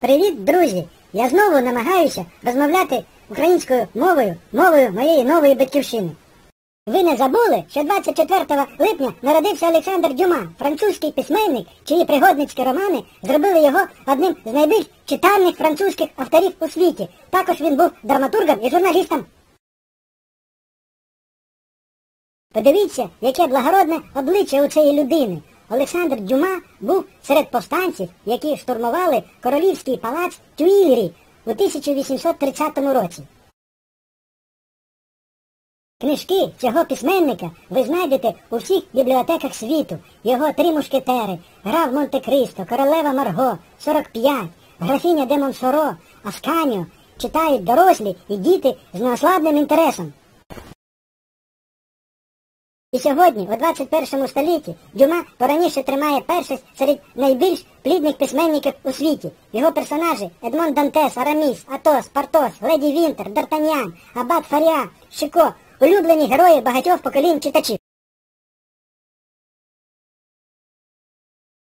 Привіт, друзі! Я знову намагаюся розмовляти українською мовою, мовою моєї нової батьківщини. Ви не забули, що 24 липня народився Олександр Дюма, французький письменник, чиї пригодницькі романи зробили його одним з найбільш читальних французьких авторів у світі. Також він був драматургом і журналістом. Подивіться, яке благородне обличчя у цієї людини. Олександр Дюма був серед повстанців, які штурмували королівський палац Тюїльрі у 1830 році. Книжки цього письменника ви знайдете у всіх бібліотеках світу. Його три мушкетери, граф Монте-Кристо, королева Марго, 45, графіня де Монсоро, Асканіо читають дорослі і діти з неосладним інтересом. І сьогодні, у 21 столітті, Дюма пораніше тримає першість серед найбільш плідних письменників у світі. Його персонажі Едмон Дантес, Араміс, Атос, Партос, Леді Вінтер, Д'Артаньян, Абат Фаріа, Шико улюблені герої багатьох поколінь читачів.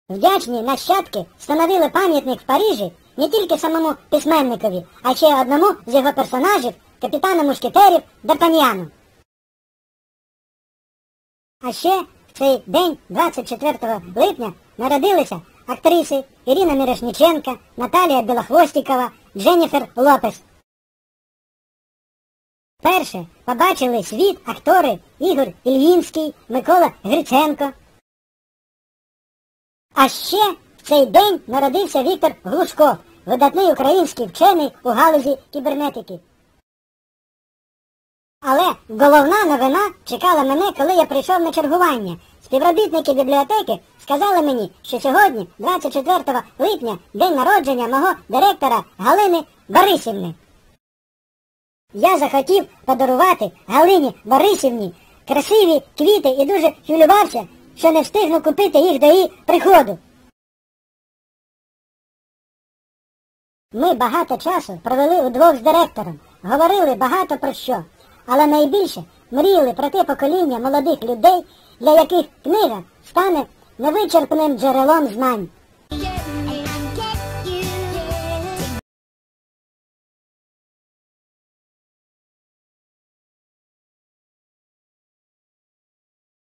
Вдячні нащадки встановили пам'ятник в Парижі не тільки самому письменникові, а ще одному з його персонажів, капітану мушкетерів Д'Артаньяну. А ще в цей день, 24 липня, народилися актриси Ірина Мірошніченка, Наталія Білохвостікова, Дженніфер Лопес. Перше побачили світ актори Ігор Ільїнський, Микола Гриценко. А ще в цей день народився Віктор Глушков, видатний український вчений у галузі кібернетики. Але головна новина чекала мене, коли я прийшов на чергування. Співробітники бібліотеки сказали мені, що сьогодні, 24 липня, день народження мого директора Галини Борисівни. Я захотів подарувати Галині Борисівні красиві квіти і дуже хвилювався, що не встигну купити їх до її приходу. Ми багато часу провели удвох з директором, говорили багато про що, але найбільше мріяли про те покоління молодих людей, для яких книга стане невичерпним джерелом знань.